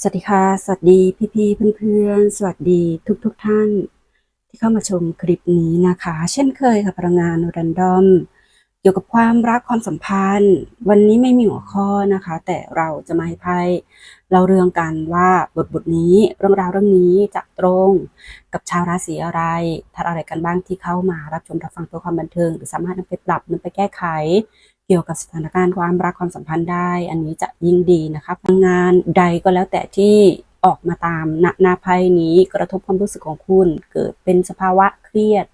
สวัสดีค่ะ สวัสดีพี่ๆเพื่อนๆ สวัสดีทุกๆทท่าน ที่เข้ามาชมคลิปนี้นะคะ เช่นเคยค่ะพลังงานรันดอมเกี่ยวกับความรักความสัมพันธ์ วันนี้ไม่มีหัวข้อนะคะ แต่เราจะมาให้ไพ่เราเรื่องกันว่าบทบทนี้เรื่องราวเรื่องนี้จะตรงกับชาวราศีอะไรทัดอะไรกันบ้างที่เข้ามารับชมรับฟังเพื่อความบันเทิง หรือสามารถนำไปปรับนำไปแก้ไข เกี่ยวกับสถานการณ์ความรักความสัมพันธ์ได้ อันนี้จะยิ่งดีนะคะพลังงานใดก็แล้วแต่ที่ออกมาตามณนาไพ่นี้กระทบความรู้สึกของคุณ เกิดเป็นสภาวะเครียด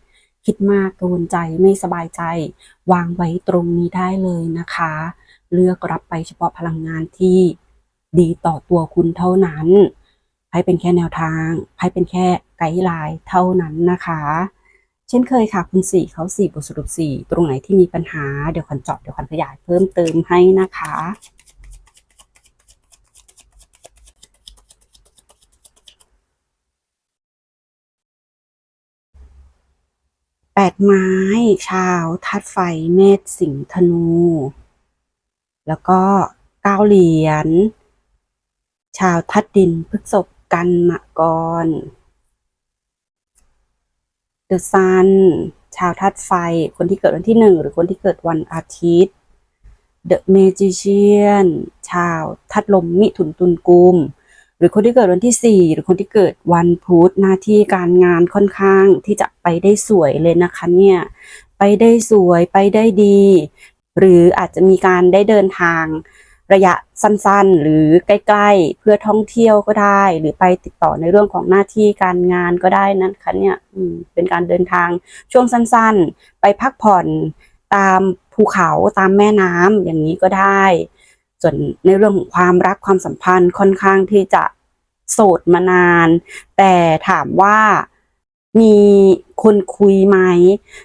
คิดมากกังวลใจไม่สบายใจ วางไว้ตรงนี้ได้เลยนะคะ เลือกรับไปเฉพาะพลังงานที่ดีต่อตัวคุณเท่านั้นไพ่เป็นแค่แนวทางไพ่เป็นแค่ไกด์ไลน์เท่านั้นนะคะ ช่นเคยค่ะคุณสี่เขาสี่บทสรุปสี่ตรงไหนที่มีปัญหาเดี๋ยวขวัญเจาะเดี๋ยวขวัญขยายเพิ่มเติมให้นะคะ แปดไม้ ชาวธาตุไฟเมษสิงห์ธนู แล้วก็เก้าเหรียญชาวธาตุดินพฤษภกันมะกร เดอะซันชาวธาตุไฟ คนที่เกิดวันที่หนึ่งหรือคนที่เกิดวันอาทิตย์เดอะเมจิเชียนชาวธาตุลมมิถุนตุลกุม หรือคนที่เกิดวันที่สี่หรือคนที่เกิดวันพุธหน้าที่การงานค่อนข้างที่จะไปได้สวยเลยนะคะเนี่ย ไปได้สวยไปได้ดี หรืออาจจะมีการได้เดินทาง ระยะสั้นๆ หรือใกล้ๆ เพื่อท่องเที่ยวก็ได้ หรือไปติดต่อในเรื่องของหน้าที่การงานก็ได้นะคะเนี่ยเป็นการเดินทางช่วงสั้นๆ ไปพักผ่อนตามภูเขาตามแม่น้ำอย่างนี้ก็ได้ ส่วนในเรื่องของความรักความสัมพันธ์ค่อนข้างที่จะโสดมานาน แต่ถามว่า มีคนคุยไหม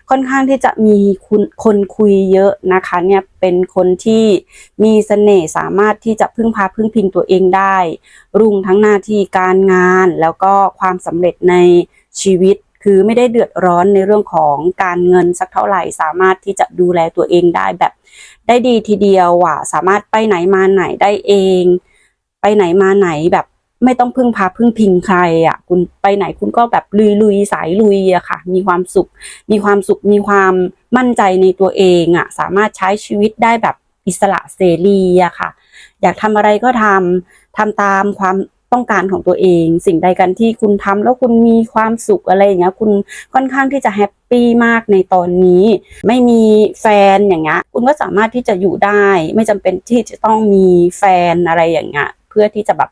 ค่อนข้างที่จะมีคุณคนคุยเยอะนะคะเนี่ยเป็นคนที่มีเสน่ห์สามารถที่จะพึ่งพาพึ่งพิงตัวเองได้ รุ่งทั้งหน้าที่การงาน แล้วก็ความสำเร็จในชีวิตคือไม่ได้เดือดร้อนในเรื่องของการเงินสักเท่าไหร่ สามารถที่จะดูแลตัวเองได้แบบ ได้ดีทีเดียวอะสามารถไปไหนมาไหนได้เอง ไปไหนมาไหนแบบ ไม่ต้องพึ่งพาพึ่งพิงใครอะ คุณไปไหนคุณก็แบบลุยลุยสายลุยอะค่ะ มีความสุข มีความสุขมีความมั่นใจในตัวเองอะ สามารถใช้ชีวิตได้แบบอิสระเสรีอะค่ะ อยากทำอะไรก็ทำทำตามความต้องการของตัวเอง สิ่งใดกันที่คุณทำแล้วคุณมีความสุขอะไรอย่างเงี้ย คุณค่อนข้างที่จะแฮปปี้มากในตอนนี้ ไม่มีแฟนอย่างเงี้ย คุณก็สามารถที่จะอยู่ได้ ไม่จำเป็นที่จะต้องมีแฟนอะไรอย่างเงี้ย เพื่อที่จะแบบ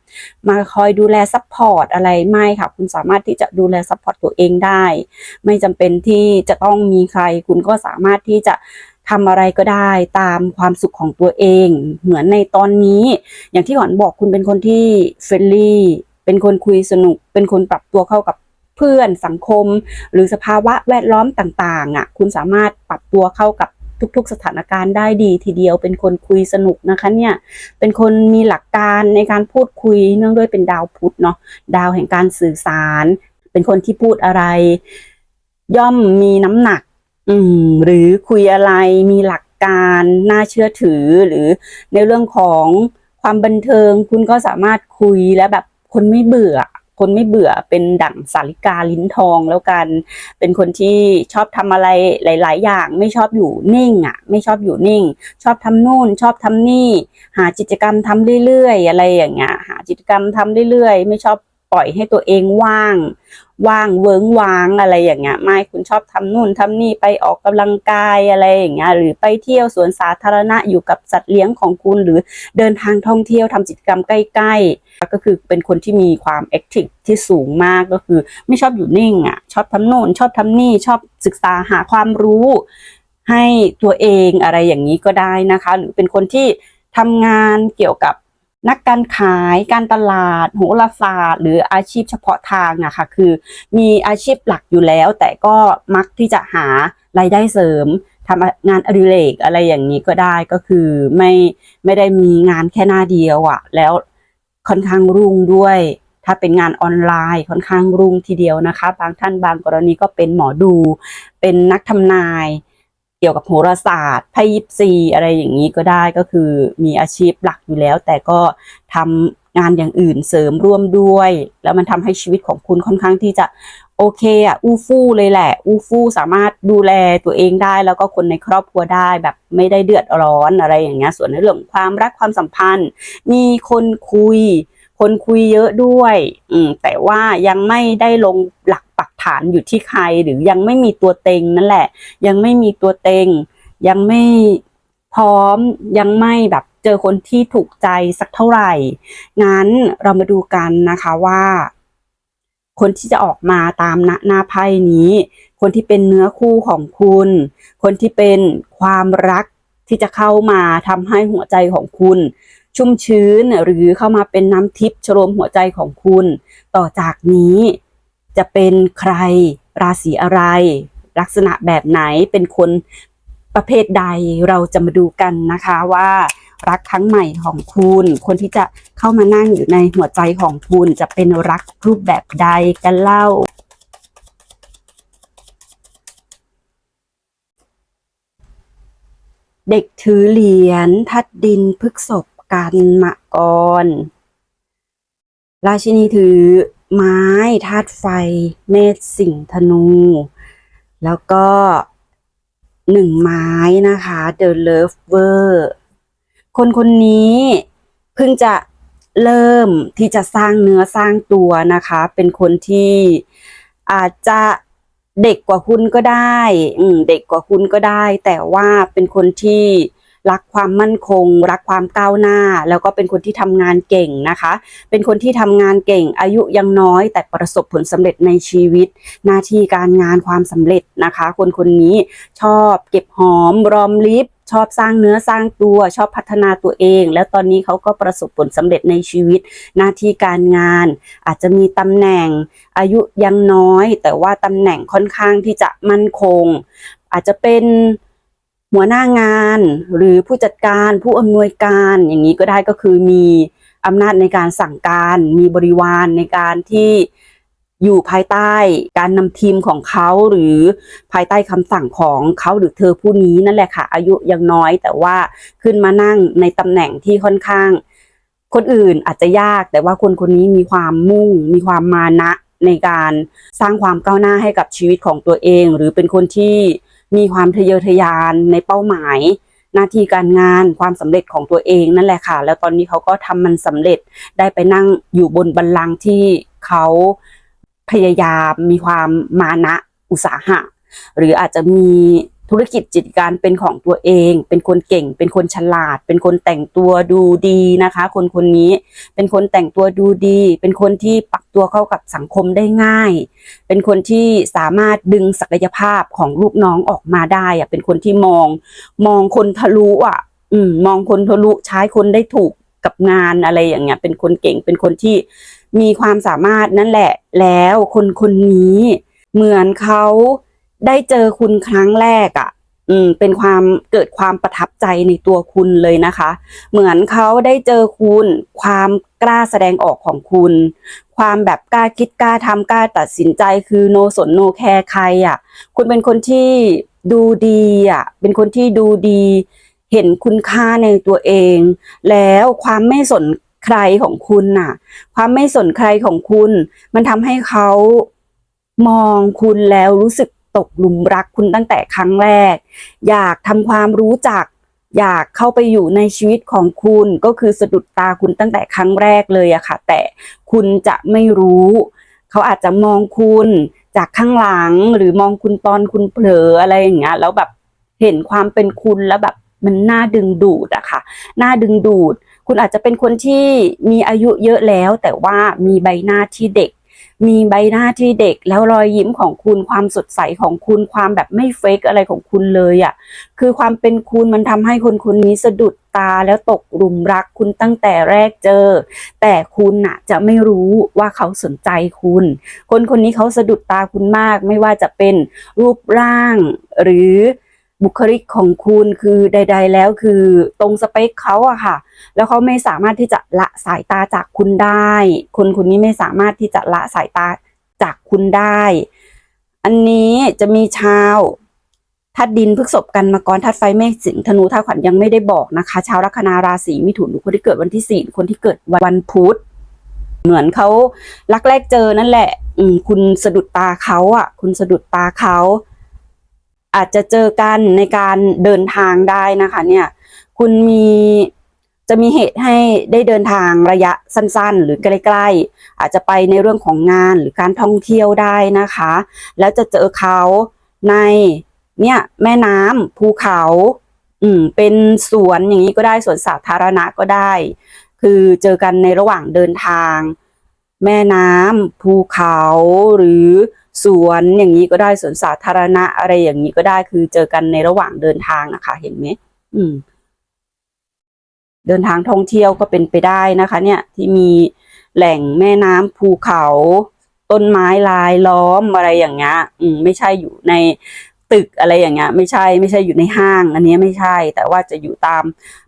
มาคอยดูแลซัพพอร์ตอะไรไม่ค่ะ คุณสามารถที่จะดูแลซัพพอร์ตตัวเองได้ ไม่จำเป็นที่จะต้องมีใคร คุณก็สามารถที่จะทำอะไรก็ได้ตามความสุขของตัวเอง เหมือนในตอนนี้ อย่างที่หอนบอกคุณเป็นคนที่เฟรนลี่เป็นคนคุยสนุก เป็นคนปรับตัวเข้ากับเพื่อนสังคม หรือสภาวะแวดล้อมต่างๆอะ คุณสามารถปรับตัวเข้ากับ ทุก ๆ สถานการณ์ได้ดีทีเดียวเป็นคนคุยสนุกนะคะเนี่ยเป็นคนมีหลักการในการพูดคุยเนื่องด้วยเป็นดาวพุธเนาะดาวแห่งการสื่อสาร เป็นคนที่พูดอะไร ย่อมมีน้ำหนัก อืมหรือคุยอะไรมีหลักการน่าเชื่อถือหรือในเรื่องของความบันเทิงคุณก็สามารถคุยและแบบคนไม่เบื่อ คนไม่เบื่อเป็นดั่งสาริกาลิ้นทองแล้วกัน เป็นคนที่ชอบทำอะไรหลาย ๆ อย่าง ไม่ชอบอยู่นิ่งอะ ไม่ชอบอยู่นิ่ง ชอบทำนู่น ชอบทำนี่ หากิจกรรมทำเรื่อย ๆ อะไรอย่างเงี้ยหากิจกรรมทำเรื่อย ๆ ไม่ชอบ ล่อยให้ตัวเองว่าง ว่างเวิ้งว้างอะไรอย่างเงี้ยไม่คุณชอบทำนู่นทำนี่ไปออกกำลังกายอะไรอย่างเงี้ยหรือไปเที่ยวสวนสาธารณะอยู่กับสัตว์เลี้ยงของคุณหรือเดินทางท่องเที่ยวทำกิจกรรมใกล้ ๆ ก็คือเป็นคนที่มีความแอคทีฟที่สูงมากก็คือ ไม่ชอบอยู่นิ่งอะชอบทำโน่นชอบทำนี่ชอบศึกษาหาความรู้ให้ตัวเองอะไรอย่างนี้ก็ได้นะคะ หรือเป็นคนที่ทำงานเกี่ยวกับ นักการขายการตลาดโหราศาสตร์หรืออาชีพเฉพาะทางอะค่ะคือมีอาชีพหลักอยู่แล้ว แต่ก็มักที่จะหารายได้เสริมทำงานอดิเรกอะไรอย่างนี้ก็ได้ก็คือไม่ไม่ได้มีงานแค่หน้าเดียวอะแล้วค่อนข้างรุ่งด้วย ถ้าเป็นงานออนไลน์ค่อนข้างรุ่งทีเดียวนะคะ บางท่านบางกรณีก็เป็นหมอดู เป็นนักทำนาย เกี่ยวกับโหราศาสตร์ไพ่ยิปซีอะไรอย่างนี้ก็ได้ก็คือมีอาชีพหลักอยู่แล้ว แต่ก็ทงานอย่างอื่นเสริมร่วมด้วย แล้วมันทำให้ชีวิตของคุณค่อนข้างที่จะโอเคอะอู้ฟู่เลยแหละ อู้ฟู่สามารถดูแลตัวเองได้ แล้วก็คนในครอบครัวได้แบบไม่ได้เดือดร้อนอะไรอย่างเงี้ยส่วนในเรื่องความรักความสัมพันธ์ มีคนคุย คนคุยเยอะด้วย อืมแต่ว่ายังไม่ได้ลงหลัก ฐานอยู่ที่ใครหรือยังไม่มีตัวเต็งนั่นแหละ ยังไม่มีตัวเต็ง ยังไม่พร้อมยังไม่แบบเจอคนที่ถูกใจสักเท่าไหร่ งั้นเรามาดูกันนะคะว่า คนที่จะออกมาตามหน้าหน้าไพ่นี้ คนที่เป็นเนื้อคู่ของคุณ คนที่เป็นความรักที่จะเข้ามาทำให้หัวใจของคุณชุ่มชื้นหรือเข้ามาเป็นน้ำทิพย์ชโลมหัวใจของคุณ ต่อจากนี้ จะเป็นใครราศีอะไร ลักษณะแบบไหนเป็นคนประเภทใดเราจะมาดูกันนะคะว่ารักครั้งใหม่ของคุณ คนที่จะเข้ามานั่งอยู่ในหัวใจของคุณจะเป็นรักรูปแบบใดกันเล่า เด็กถือเหรียญทัดดินพฤกษบกันมะกร ราชินีถือ ไม้ธาตุไฟ เมษสิงธนู แล้วก็หนึ่งไม้นะคะ The Lover คนคนนี้เพิ่งจะเริ่มที่จะสร้างเนื้อสร้างตัวนะคะ เป็นคนที่อาจจะเด็กกว่าคุณก็ได้ อืม เด็กกว่าคุณก็ได้ แต่ว่าเป็นคนที่ รักความมั่นคง รักความก้าวหน้า แล้วก็เป็นคนที่ทำงานเก่งนะคะ เป็นคนที่ทำงานเก่ง อายุยังน้อย แต่ประสบผลสำเร็จในชีวิต หน้าที่การงานความสำเร็จนะคะ คนคนนี้ชอบเก็บหอมรอมริบชอบสร้างเนื้อสร้างตัวชอบพัฒนาตัวเอง แล้วตอนนี้เขาก็ประสบผลสำเร็จในชีวิต หน้าที่การงาน อาจจะมีตำแหน่ง อายุยังน้อย แต่ว่าตำแหน่งค่อนข้างที่จะมั่นคง อาจจะเป็น หัวหน้างานหรือผู้จัดการผู้อำนวยการอย่างนี้ก็ได้ก็คือมีอำนาจในการสั่งการ มีบริวารในการที่อยู่ภายใต้การนำทีมของเขาหรือภายใต้คำสั่งของเขาหรือเธอผู้นี้นั่นแหละค่ะ อายุยังน้อยแต่ว่าขึ้นมานั่งในตำแหน่งที่ค่อนข้าง คนอื่นอาจจะยาก แต่ว่าคนคนนี้มีความมุ่ง มีความมานะในการสร้างความก้าวหน้าให้กับชีวิตของตัวเอง หรือเป็นคนที่ มีความทะเยอทะยานในเป้าหมาย หน้าที่การงานความสำเร็จของตัวเองนั่นแหละค่ะ แล้วตอนนี้เขาก็ทำมันสำเร็จได้ไปนั่งอยู่บนบัลลังก์ที่เขาพยายามมีความมานะอุตสาหะ หรืออาจจะมี ธุรกิจจิตการเป็นของตัวเอง เป็นคนเก่ง เป็นคนฉลาด เป็นคนแต่งตัวดูดีนะคะ คนคนนี้เป็นคนแต่งตัวดูดี เป็นคนที่ปรับตัวเข้ากับสังคมได้ง่าย เป็นคนที่สามารถดึงศักยภาพของลูกน้องออกมาได้อะเป็นคนที่มอง มองคนทะลุอะ อืม มองคนทะลุใช้คนได้ถูกกับงานอะไรอย่างเงี้ย เป็นคนเก่ง เป็นคนที่มีความสามารถนั่นแหละ แล้วคนคนนี้เหมือนเขา ได้เจอคุณครั้งแรกอะ อืม เป็นความเกิดความประทับใจในตัวคุณเลยนะคะ เหมือนเขาได้เจอคุณ ความกล้าแสดงออกของคุณ ความแบบกล้าคิดกล้าทำกล้าตัดสินใจคือโนสนโนแคร์ใครอะ คุณเป็นคนที่ดูดีอะ เป็นคนที่ดูดี เห็นคุณค่าในตัวเอง แล้วความไม่สนใครของคุณน่ะ ความไม่สนใครของคุณ มันทำให้เขามองคุณแล้วรู้สึก ตกหลุมรักคุณตั้งแต่ครั้งแรก อยากทำความรู้จัก อยากเข้าไปอยู่ในชีวิตของคุณก็คือสะดุดตาคุณตั้งแต่ครั้งแรกเลยอะค่ะ แต่คุณจะไม่รู้ เขาอาจจะมองคุณจากข้างหลังหรือมองคุณตอนคุณเผลออะไรอย่างเงี้ยแล้วแบบเห็นความเป็นคุณแล้วแบบมันน่าดึงดูดอะค่ะน่าดึงดูด คุณอาจจะเป็นคนที่มีอายุเยอะแล้ว แต่ว่ามีใบหน้าที่เด็ก มีใบหน้าที่เด็กแล้วรอยยิ้มของคุณความสดใสของคุณความแบบไม่เฟกอะไรของคุณเลยอะ่ะคือความเป็นคุณมันทำให้คนคนนี้สะดุดตาแล้วตกหลุมรักคุณตั้งแต่แรกเจอ แต่คุณน่ะจะไม่รู้ว่าเขาสนใจคุณ คนคนนี้เขาสะดุดตาคุณมาก ไม่ว่าจะเป็นรูปร่างหรือ บุคลิกของคุณคือใด ๆ แล้วคือตรงสเปคเขาอะค่ะ แล้วเขาไม่สามารถที่จะละสายตาจากคุณได้ คนคนนี้ไม่สามารถที่จะละสายตาจากคุณได้ อันนี้จะมีชาวธาตุดินพฤษภกันมากรธาตุไฟเมษสิงธนูธาตุขวัญยังไม่ได้บอกนะคะ ชาวลัคนาราศีมิถุนหรือคนที่เกิดวันที่สี่คนที่เกิดวันพุธเหมือนเขารักแรกเจอนั่นแหละ อืคุณสะดุดตาเขาอะ คุณสะดุดตาเขา อาจจะเจอกันในการเดินทางได้นะคะ เนี่ย คุณมีจะมีเหตุให้ได้เดินทางระยะสั้นๆ หรือใกล้ๆ อาจจะไปในเรื่องของงานหรือการท่องเที่ยวได้นะคะ แล้วจะเจอเขาในเนี่ยแม่น้ำภูเขา อืมเป็นสวนอย่างนี้ก็ได้สวนสาธารณะก็ได้ คือเจอกันในระหว่างเดินทาง แม่น้ำภูเขาหรือ สวนอย่างนี้ก็ได้สวนสาธารณะอะไรอย่างนี้ก็ได้คือเจอกันในระหว่างเดินทางนะคะ เห็นไหมอืม เดินทางท่องเที่ยวก็เป็นไปได้นะคะ เนี่ยที่มีแหล่งแม่น้ำภูเขา ต้นไม้ลายล้อมอะไรอย่างเงี้ยอืมไม่ใช่อยู่ในตึกอะไรอย่างเงี้ย ไม่ใช่ไม่ใช่อยู่ในห้าง อันนี้ไม่ใช่ แต่ว่าจะอยู่ตาม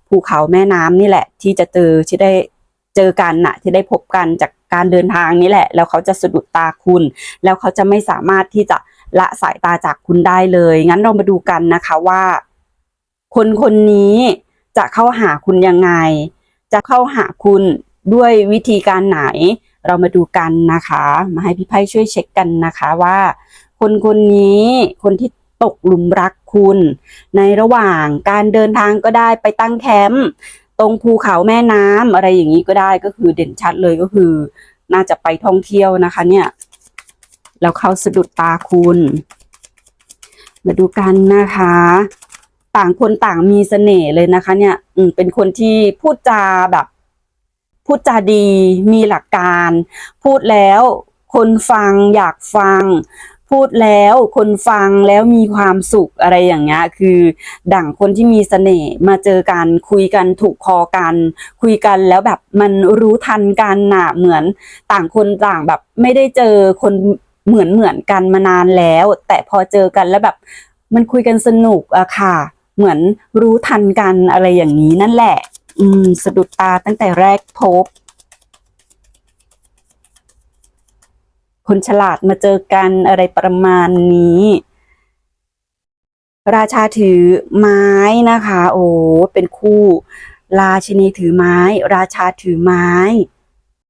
ภูเขาแม่น้ำนี่แหละ ที่จะเจอที่ได้เจอกันนะที่ได้พบกันจาก การเดินทางนี้แหละ แล้วเขาจะสะดุดตาคุณ แล้วเขาจะไม่สามารถที่จะละสายตาจากคุณได้เลย งั้นเรามาดูกันนะคะว่า คนคนนี้จะเข้าหาคุณยังไง จะเข้าหาคุณด้วยวิธีการไหน เรามาดูกันนะคะ มาให้พี่ไพ่ช่วยเช็คกันนะคะว่า คนคนนี้คนที่ตกหลุมรักคุณ ในระหว่างการเดินทางก็ได้ไปตั้งแคมป์ ตรงภูเขาแม่น้ำอะไรอย่างนี้ก็ได้ก็คือเด่นชัดเลยก็คือ น่าจะไปท่องเที่ยวนะคะ เนี่ย แล้วเขาสะดุดตาคุณ มาดูกันนะคะ ต่างคนต่างมีเสน่ห์เลยนะคะ เนี่ย อืมเป็นคนที่พูดจาแบบ พูดจาดีมีหลักการ พูดแล้วคนฟังอยากฟัง พูดแล้วคนฟังแล้วมีความสุขอะไรอย่างเงี้ยคือดั่งคนที่มีเสน่ห์มาเจอกันคุยกันถูกคอกัน คุยกันแล้วแบบมันรู้ทันกันน่ะเหมือนต่างคนต่างแบบไม่ได้เจอคนเหมือนเหมือนกันมานานแล้ว แต่พอเจอกันแล้วแบบมันคุยกันสนุกอะค่ะ เหมือนรู้ทันกันอะไรอย่างนี้นั่นแหละ อืมสะดุดตาตั้งแต่แรกพบ คนฉลาดมาเจอกันอะไรประมาณนี้ ราชาถือไม้นะคะ โอ้เป็นคู่ ราชินีถือไม้ ราชาถือไม้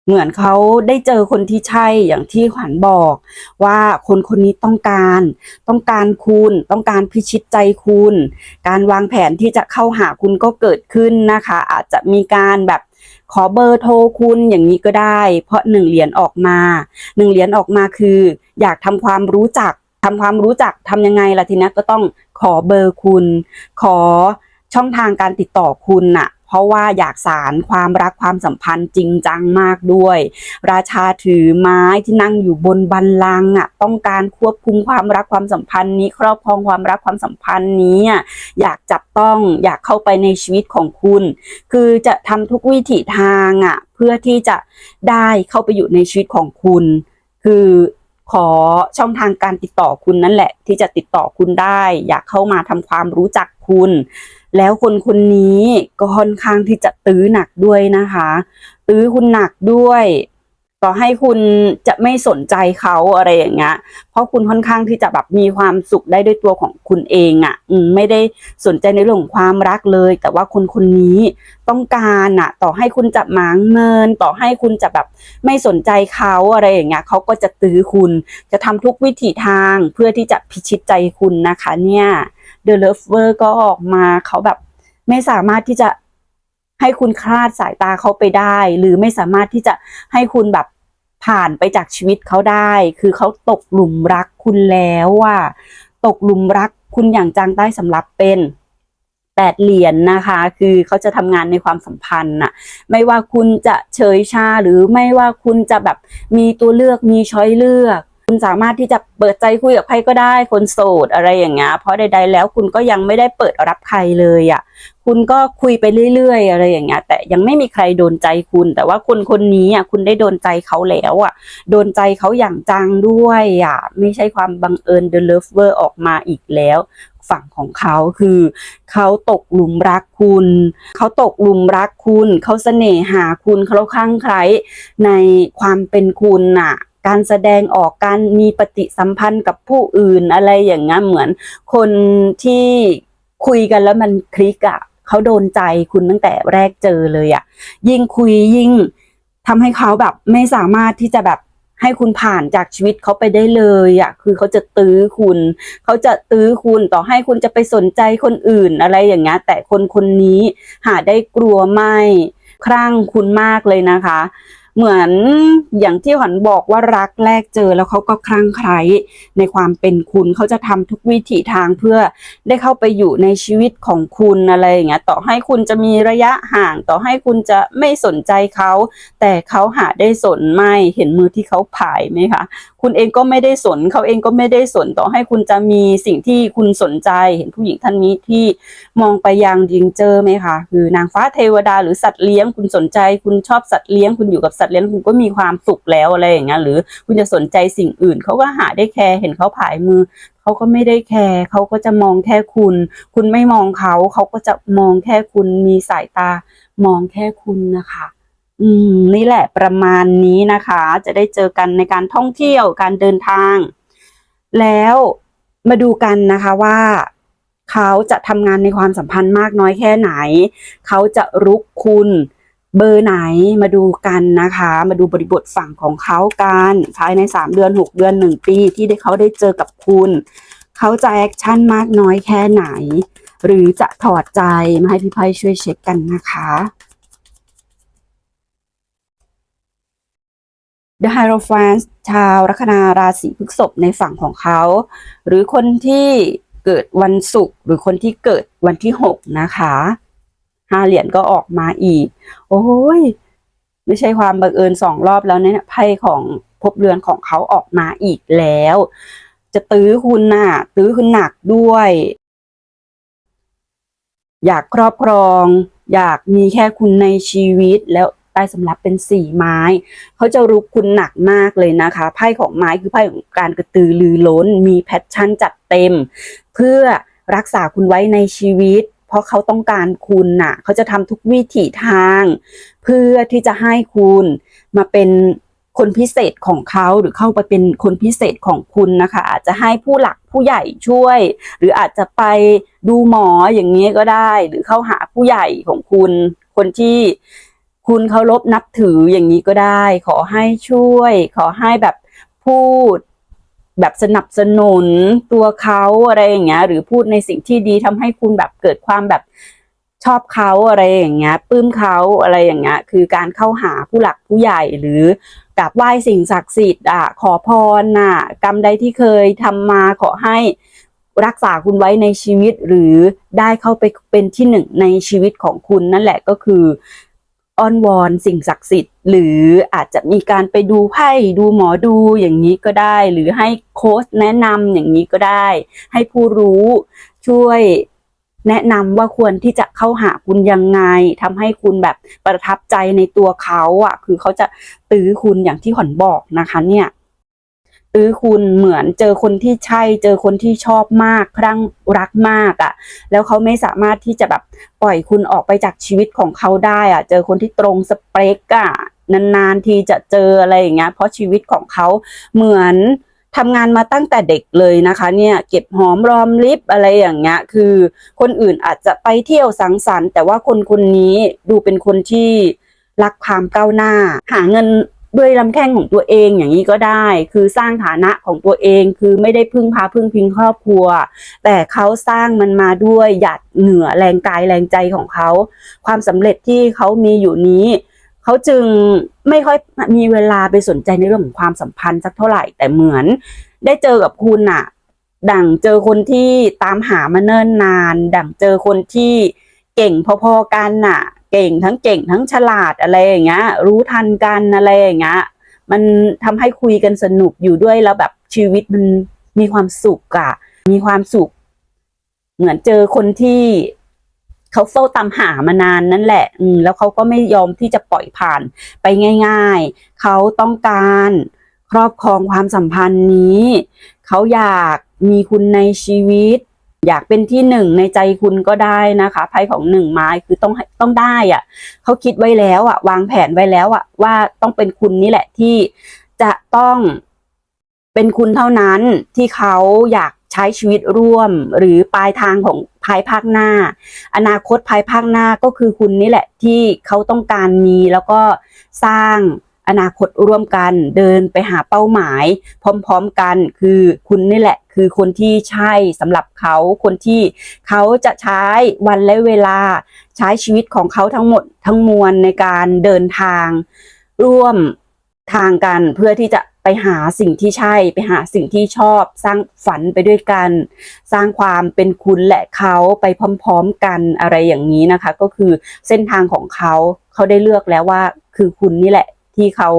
เหมือนเขาได้เจอคนที่ใช่อย่างที่ขวัญบอก ว่าคนคนนี้ต้องการ ต้องการคุณ ต้องการพิชิตใจคุณ การวางแผนที่จะเข้าหาคุณก็เกิดขึ้นนะคะ อาจจะมีการแบบ ขอเบอร์โทรคุณอย่างนี้ก็ได้ เพราะหนึ่งเหรียญออกมาหนึ่งเหรียญออกมาคือ อยากทำความรู้จักทำความรู้จักทำยังไงล่ะทีนี้ก็ต้องขอเบอร์คุณ ขอช่องทางการติดต่อคุณน่ะ เพราะว่าอยากสารความรักความสัมพันธ์จริงจังมากด้วย ราชาถือไม้ที่นั่งอยู่บนบัลลังอะต้องการควบคุมความรักความสัมพันธ์นี้ครอบครองความรักความสัมพันธ์นี้อะอยากจับต้องอยากเข้าไปในชีวิตของคุณ คือจะทำทุกวิถีทางอะเพื่อที่จะได้เข้าไปอยู่ในชีวิตของคุณ คือขอช่องทางการติดต่อคุณนั่นแหละ ที่จะติดต่อคุณได้ อยากเข้ามาทำความรู้จักคุณ แล้วคนคนนี้ก็ค่อนข้างที่จะตื้อหนักด้วยนะคะ ตื้อคุณหนักด้วยต่อให้คุณจะไม่สนใจเขาอะไรอย่างเงี้ย เพราะคุณค่อนข้างที่จะแบบมีความสุขได้ด้วยตัวของคุณเองอะ่ะไม่ได้สนใจในเรื่องของความรักเลย แต่ว่าคนคนนี้ต้องการอะ ต่อให้คุณจะหมางเมิน ต่อให้คุณจะแบบไม่สนใจเขาอะไรอย่างเงี้ยเขาก็จะตื้อคุณ จะทำทุกวิถีทางเพื่อที่จะพิชิตใจคุณนะคะ เนี่ย The Lover ก็ออกมาเขาแบบไม่สามารถที่จะให้คุณคลาดสายตาเขาไปได้ หรือไม่สามารถที่จะให้คุณแบบผ่านไปจากชีวิตเขาได้ คือเขาตกหลุมรักคุณแล้วอะตกหลุมรักคุณอย่างจังใต้สำรับเป็นแปดเหรียญนะคะ คือเขาจะทำงานในความสัมพันธ์น่ะ ไม่ว่าคุณจะเฉยชาหรือไม่ว่าคุณจะแบบมีตัวเลือกมีช้อยเลือก คุณสามารถที่จะเปิดใจคุยกับใครก็ได้ คนโสดอะไรอย่างเงี้ยเพราะใด ๆ แล้วคุณก็ยังไม่ได้เปิดรับใครเลยอะคุณก็คุยไปเรื่อยๆ อะไรอย่างเงี้ยแต่ยังไม่มีใครโดนใจคุณ แต่ว่าคนคนนี้อะคุณได้โดนใจเขาแล้วอะ โดนใจเขาอย่างจังด้วยอะไม่ใช่ความบังเอิญ The Lover ออกมาอีกแล้ว ฝั่งของเขาคือเขาตกหลุมรักคุณเขาตกหลุมรักคุณเขาเสน่หาคุณเขาคลั่งไคล้ในความเป็นคุณน่ะ การแสดงออกการมีปฏิสัมพันธ์กับผู้อื่นอะไรอย่างเงี้ยเหมือนคนที่คุยกันแล้วมันคลิกอะเขาโดนใจคุณตั้งแต่แรกเจอเลยอะยิ่งคุยยิ่งทำให้เขาแบบไม่สามารถที่จะแบบให้คุณผ่านจากชีวิตเขาไปได้เลยอะ คือเขาจะตื้อคุณ เขาจะตื้อคุณต่อให้คุณจะไปสนใจคนอื่นอะไรอย่างเงี้ยแต่คนคนนี้หาได้กลัวไม่ ครั่งคุณมากเลยนะคะ เหมือนอย่างที่ขวัญบอกว่ารักแรกเจอแล้วเขาก็คลั่งไคล้ในความเป็นคุณเขาจะทำทุกวิถีทางเพื่อได้เข้าไปอยู่ในชีวิตของคุณอะไรอย่างเงี้ยต่อให้คุณจะมีระยะห่าง ต่อให้คุณจะไม่สนใจเขา แต่เขาหาได้สนไม่เห็นมือที่เขาผายไหมคะคุณเองก็ไม่ได้สนเขาเองก็ไม่ได้สนต่อให้คุณจะมีสิ่งที่คุณสนใจ เห็นผู้หญิงท่านนี้ที่มองไปยังยิงเจอไหมคะคือนางฟ้าเทวดาหรือสัตว์เลี้ยง คุณสนใจ คุณชอบสัตว์เลี้ยง คุณอยู่กับสัตว์เลี้ยงคุณก็มีความสุขแล้วอะไรอย่างเงี้ยหรือคุณจะสนใจสิ่งอื่นเขาก็หาได้แคร์เห็นเขาผายมือเขาก็ไม่ได้แคร์เขาก็จะมองแค่คุณ คุณไม่มองเขา เขาก็จะมองแค่คุณ มีสายตามองแค่คุณนะคะ อืมนี่แหละประมาณนี้นะคะ จะได้เจอกันในการท่องเที่ยวการเดินทาง แล้วมาดูกันนะคะว่าเขาจะทำงานในความสัมพันธ์มากน้อยแค่ไหน เขาจะรุกคุณเบอร์ไหนมาดูกันนะคะ มาดูบริบทฝั่งของเขากันภายใน 3 เดือน 6 เดือน 1 ปี ที่ได้เขาได้เจอกับคุณ เขาจะแอคชั่นมากน้อยแค่ไหน หรือจะถอดใจมาให้พี่ไพ่ช่วยเช็คกันนะคะ The Hierophant ชาวลัคนาราศีพฤษภในฝั่งของเขา หรือคนที่เกิดวันศุกร์หรือคนที่เกิดวันที่หกนะคะห้าเหรียญก็ออกมาอีก โอ้ยไม่ใช่ความบังเอิญสองรอบแล้วเนี่ยไพ่ของภพเรือนของเขาออกมาอีกแล้ว จะตื้อคุณน่ะตื้อคุณหนักด้วย อยากครอบครอง อยากมีแค่คุณในชีวิตแล้ว ต้สำรับเป็นสี่ไม้ เขาจะรุกคุณหนักมากเลยนะคะ ไพ่ของไม้คือไพ่ของการกระตือรือร้น มีแพชชั่นจัดเต็ม เพื่อรักษาคุณไว้ในชีวิต เพราะเขาต้องการคุณน่ะ เขาจะทำทุกวิถีทาง เพื่อที่จะให้คุณมาเป็นคนพิเศษของเขาหรือเข้าไปเป็นคนพิเศษของคุณนะคะ อาจจะให้ผู้หลักผู้ใหญ่ช่วย หรืออาจจะไปดูหมออย่างนี้ก็ได้ หรือเข้าหาผู้ใหญ่ของคุณ คนที่ คุณเคารพนับถืออย่างนี้ก็ได้ ขอให้ช่วย ขอให้แบบพูด แบบสนับสนุนตัวเขาอะไรอย่างเงี้ย หรือพูดในสิ่งที่ดีทำให้คุณแบบเกิดความแบบชอบเขาอะไรอย่างเงี้ยปลื้มเขาอะไรอย่างเงี้ย คือการเข้าหาผู้หลักผู้ใหญ่หรือกราบไหว้สิ่งศักดิ์สิทธิ์อะขอพรน่ะ กรรมใดที่เคยทำมาขอให้รักษาคุณไว้ในชีวิตหรือได้เข้าไปเป็นที่หนึ่งในชีวิตของคุณนั่นแหละก็คือ อ้อนวอนสิ่งศักดิ์สิทธิ์ หรืออาจจะมีการไปดูไพ่ดูหมอดูอย่างนี้ก็ได้ หรือให้โค้ชแนะนำอย่างนี้ก็ได้ ให้ผู้รู้ช่วยแนะนำว่าควรที่จะเข้าหาคุณยังไงทำให้คุณแบบประทับใจในตัวเขาอะ คือเขาจะตื้อคุณอย่างที่ขอนบอกนะคะเนี่ย ตื้อคุณเหมือนเจอคนที่ใช่ เจอคนที่ชอบมากครั่งรักมากอะ่ะ แล้วเขาไม่สามารถที่จะแบบปล่อยคุณออกไปจากชีวิตของเขาได้อะ่ะ เจอคนที่ตรงสเปคอะ่ะนานๆทีจะเจออะไรอย่างเงี้ยเพราะชีวิตของเขาเหมือนทำงานมาตั้งแต่เด็กเลยนะคะเนี่ยเก็บหอมรอมริบอะไรอย่างเงี้ยคือคนอื่นอาจจะไปเที่ยวสังสรรค์ แต่ว่าคนคนนี้ดูเป็นคนที่รักความก้าวหน้า หาเงิน ด้วยลำแข้งของตัวเองอย่างนี้ก็ได้ คือสร้างฐานะของตัวเองคือไม่ได้พึ่งพาพึ่งพิงครอบครัว แต่เขาสร้างมันมาด้วยหยัดเหนือแรงกายแรงใจของเขา ความสำเร็จที่เขามีอยู่นี้เขาจึงไม่ค่อยมีเวลาไปสนใจในเรื่องของความสัมพันธ์สักเท่าไหร่แต่เหมือน ได้เจอกับคุณน่ะดั่งเจอคนที่ตามหามาเนิ่นนาน ดั่งเจอคนที่เก่งพอๆกันน่ะ เก่งทั้งเก่งทั้งฉลาดอะไรอย่างเงี้ย รู้ทันกันอะไรอย่างเงี้ยมันทำให้คุยกันสนุกอยู่ด้วยแล้วแบบชีวิตมันมีความสุขอะมีความสุข เหมือนเจอคนที่เขาเฝ้าตามหามานานนั่นแหละ อืมแล้วเขาก็ไม่ยอมที่จะปล่อยผ่านไปง่าย ๆ เขาต้องการครอบครองความสัมพันธ์นี้ เขาอยากมีคุณในชีวิต อยากเป็นที่หนึ่งในใจคุณก็ได้นะคะไพ่ของหนึ่งไม้คือต้องต้องได้อะเขาคิดไว้แล้วอะวางแผนไว้แล้วอะว่าต้องเป็นคุณนี่แหละที่จะต้องเป็นคุณเท่านั้นที่เขาอยากใช้ชีวิตร่วม หรือปลายทางของภายภาคหน้า อนาคตภายภาคหน้าก็คือคุณนี่แหละที่เขาต้องการมีแล้วก็สร้างอนาคตร่วมกัน เดินไปหาเป้าหมาย พร้อม ๆ กัน คือคุณนี่แหละ คือคนที่ใช่สำหรับเขาคนที่เขาจะใช้วันและเวลาใช้ชีวิตของเขาทั้งหมดทั้งมวลในการเดินทาง ร่วมทางกันเพื่อที่จะไปหาสิ่งที่ใช่ไปหาสิ่งที่ชอบ สร้างฝันไปด้วยกัน สร้างความเป็นคุณและเขาไปพร้อมๆกันอะไรอย่างนี้นะคะ ก็คือเส้นทางของเขาเขาได้เลือกแล้วว่าคือคุณนี่แหละ ที่เขา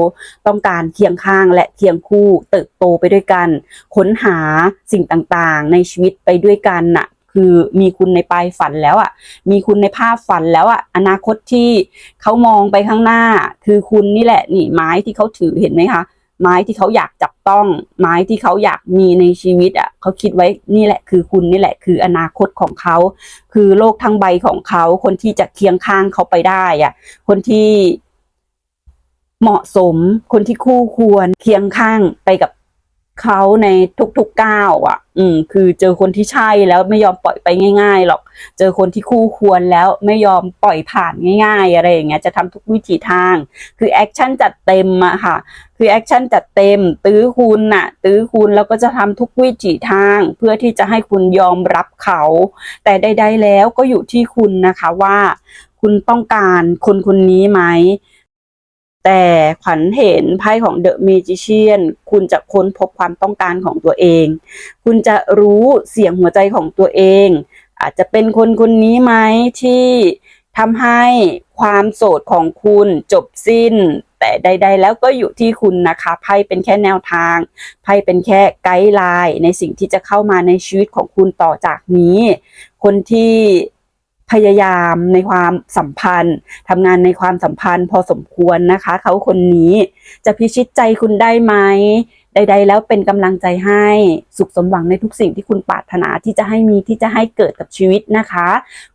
ต้องการเคียงข้างและเคียงคู่เติบโตไปด้วยกัน ค้นหาสิ่งต่างๆ ในชีวิตไปด้วยกันน่ะคือมีคุณในปลายฝันแล้วอะ มีคุณในภาพฝันแล้วอะ อนาคตที่เขามองไปข้างหน้า คือคุณนี่แหละนี่ไม้ที่เขาถือเห็นไหมคะไม้ที่เขาอยากจับต้อง ไม้ที่เขาอยากมีในชีวิตอะเขาคิดไว้นี่แหละ คือคุณนี่แหละ คืออนาคตของเขา คือโลกทั้งใบของเขา คนที่จะเคียงข้างเขาไปได้อะ คนที่ เหมาะสมคนที่คู่ควรเคียงข้างไปกับเขาในทุกๆก้าวอะ อืม คือเจอคนที่ใช่แล้วไม่ยอมปล่อยไปง่ายๆหรอก เจอคนที่คู่ควรแล้วไม่ยอมปล่อยผ่านง่าย ๆ อะไรอย่างเงี้ยจะทำทุกวิถีทาง คือแอคชั่นจัดเต็มอะค่ะ คือแอคชั่นจัดเต็ม ตื้อคุณน่ะ ตื้อคุณแล้วก็จะทำทุกวิถีทาง เพื่อที่จะให้คุณยอมรับเขา แต่ใดๆแล้วก็อยู่ที่คุณนะคะว่า คุณต้องการคนคนนี้ไหม แต่ขวัญเห็นไพ่ของเดอะมจิเชียนคุณจะค้นพบความต้องการของตัวเอง คุณจะรู้เสียงหัวใจของตัวเอง อาจจะเป็นคนคนนี้ไหมที่ทำให้ความโสดของคุณจบสิ้น แต่ใด ๆ แล้วก็อยู่ที่คุณนะคะไพ่เป็นแค่แนวทางไพ่เป็นแค่ไกด์ไลน์ในสิ่งที่จะเข้ามาในชีวิตของคุณต่อจากนี้ คนที่ พยายามในความสัมพันธ์ทำงานในความสัมพันธ์พอสมควรนะคะ เขาคนนี้จะพิชิตใจคุณได้ไหมใด ๆ แล้วเป็นกำลังใจให้สุขสมหวังในทุกสิ่งที่คุณปรารถนาที่จะให้มีที่จะให้เกิดกับชีวิตนะคะ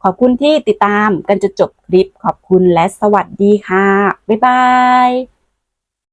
ขอบคุณที่ติดตามกันจนจบคลิปขอบคุณและสวัสดีค่ะบ๊ายบาย